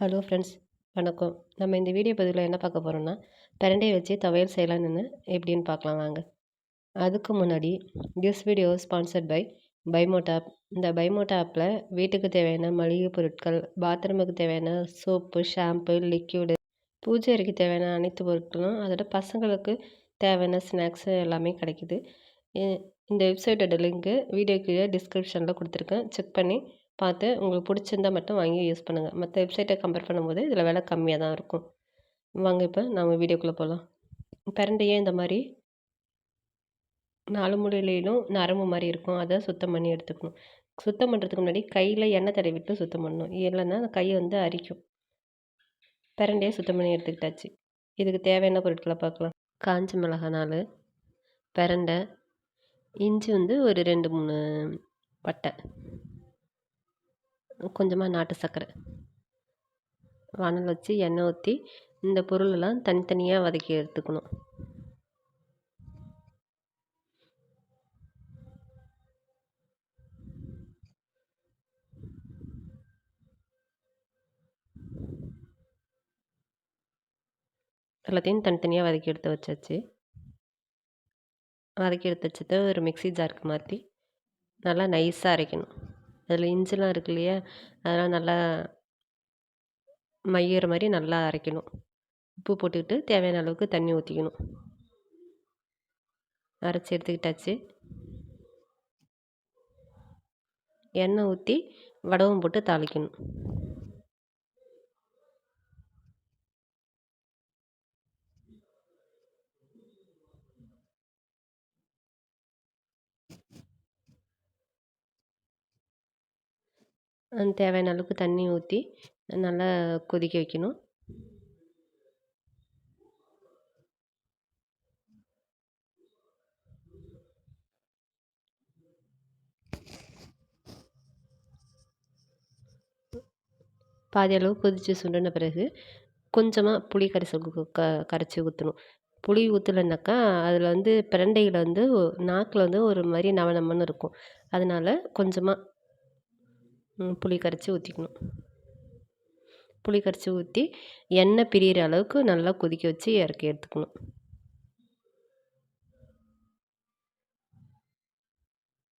Hello friends வணக்கம். நம்ம இந்த வீடியோ பதிவில் என்ன பார்க்க போகிறோம்னா பிரண்டையை வச்சு துவையல் செய்யலான்னு எப்படின்னு பார்க்கலாம் வாங்க. அதுக்கு முன்னாடி this video sponsored by பைமோட் app இந்த பைமோட் ஆப்பில் வீட்டுக்கு தேவையான மளிகை பொருட்கள் பாத்ரூமுக்கு தேவையான சோப்பு ஷாம்பு லிக்யூடு பூஜை அறைக்கு தேவையான அனைத்து பொருட்களும் அதோட பசங்களுக்கு தேவையான ஸ்நாக்ஸு எல்லாமே கிடைக்குது. இந்த வெப்சைட்டோட லிங்க்கு வீடியோ கீழே டிஸ்கிரிப்ஷனில் கொடுத்துருக்கேன். செக் பண்ணி பார்த்து உங்களுக்கு பிடிச்சிருந்தா மட்டும் வாங்கி யூஸ் பண்ணுங்கள் மற்ற வெப்சைட்டை கம்பேர் பண்ணும்போது இதில் விலை கம்மியாக தான் இருக்கும். வாங்க இப்போ நம்ம வீடியோக்குள்ளே போகலாம் பிரண்டையே இந்த மாதிரி நாலு மூலையிலும் நரம்பு மாதிரி இருக்கும். அதை சுத்தம் பண்ணி எடுத்துக்கணும். சுத்தம் பண்ணுறதுக்கு முன்னாடி கையில் எண்ணெய் தடவி விட்டு சுத்தம் பண்ணணும். இல்லைன்னா அந்த கையை வந்து அரிக்கும். பிரண்டையே சுத்தம் பண்ணி எடுத்துக்கிட்டாச்சு. இதுக்கு தேவையான பொருட்களை பார்க்கலாம். காஞ்ச மிளகா நாள் பிரண்டை இஞ்சி வந்து ஒரு ரெண்டு மூணு பட்டை கொஞ்சமாக நாட்டு சர்க்கரை வானல் வச்சு எண்ணெய் ஊற்றி இந்த பொருளெல்லாம் தனித்தனியாக வதக்கி எடுத்துக்கணும். எல்லாத்தையும் தனித்தனியாக வதக்கி எடுத்து வச்சாச்சு. வதக்கி எடுத்து வச்சதை ஒரு மிக்சி ஜாருக்கு மாற்றி நல்லா நைஸாக அரைக்கணும். அதில் இஞ்சிலாம் இருக்கு இல்லையா? அதெல்லாம் நல்லா மையிற மாதிரி நல்லா அரைக்கணும். உப்பு போட்டுக்கிட்டு தேவையான அளவுக்கு தண்ணி ஊற்றிக்கணும் அரைச்சி எடுத்துக்கிட்டாச்சு. எண்ணெய் ஊற்றி வடவும் போட்டு தாளிக்கணும். தேவையான அளவுக்கு தண்ணி ஊற்றி நல்லா கொதிக்க வைக்கணும். பாதி அளவு கொதித்து சுண்டின பிறகு கொஞ்சமாக புளி கரைசல் க கரைச்சி ஊற்றணும் புளி ஊற்றலைனாக்கா அதில் வந்து பிரண்டையில் வந்து நாக்கில் வந்து ஒரு மாதிரி நவ நமன்னு இருக்கும். அதனால் கொஞ்சமாக புளி கரைச்சி ஊற்றிக்கணும் புளி கரைச்சி ஊற்றி எண்ணெய் பிரிகிற அளவுக்கு நல்லா கொதிக்க வச்சு இறக்கி எடுத்துக்கணும்.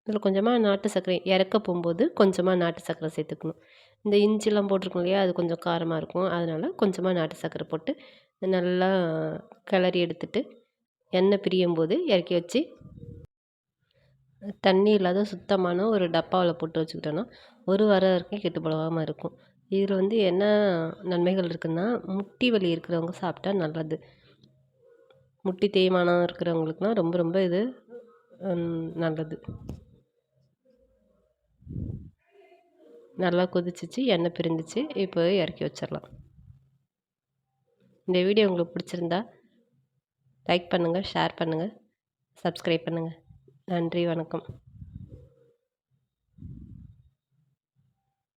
இதில் கொஞ்சமாக நாட்டு சர்க்கரை இறக்க போகும்போது கொஞ்சமாக நாட்டு சர்க்கரை சேர்த்துக்கணும். இந்த இஞ்சிலாம் போட்டிருக்கோம் இல்லையா அது கொஞ்சம் காரமாக இருக்கும். அதனால் கொஞ்சமாக நாட்டு சர்க்கரை போட்டு நல்லா கிளறி எடுத்துட்டு எண்ணெய் பிரியும் போது இறக்கி வச்சு தண்ணி இல்லாத சுத்தமான ஒரு டப்பாவில் போட்டு வச்சுக்கிட்டோன்னா ஒரு வாரம் வரைக்கும் கெட்டு போகாமல் இருக்கும். இதில் வந்து என்ன நன்மைகள் இருக்குதுன்னா முட்டி வலி இருக்கிறவங்க சாப்பிட்டா நல்லது. முட்டி தேய்மானம் இருக்கிறவங்களுக்குலாம் ரொம்ப ரொம்ப இது நல்லது. நல்லா கொதிச்சிச்சு எண்ணெய் பிரிந்துச்சு இப்போ இறக்கி வச்சிடலாம். இந்த வீடியோ உங்களுக்கு பிடிச்சிருந்தா லைக் பண்ணுங்கள் ஷேர் பண்ணுங்கள் சப்ஸ்கிரைப் பண்ணுங்கள் நன்றி வணக்கம்.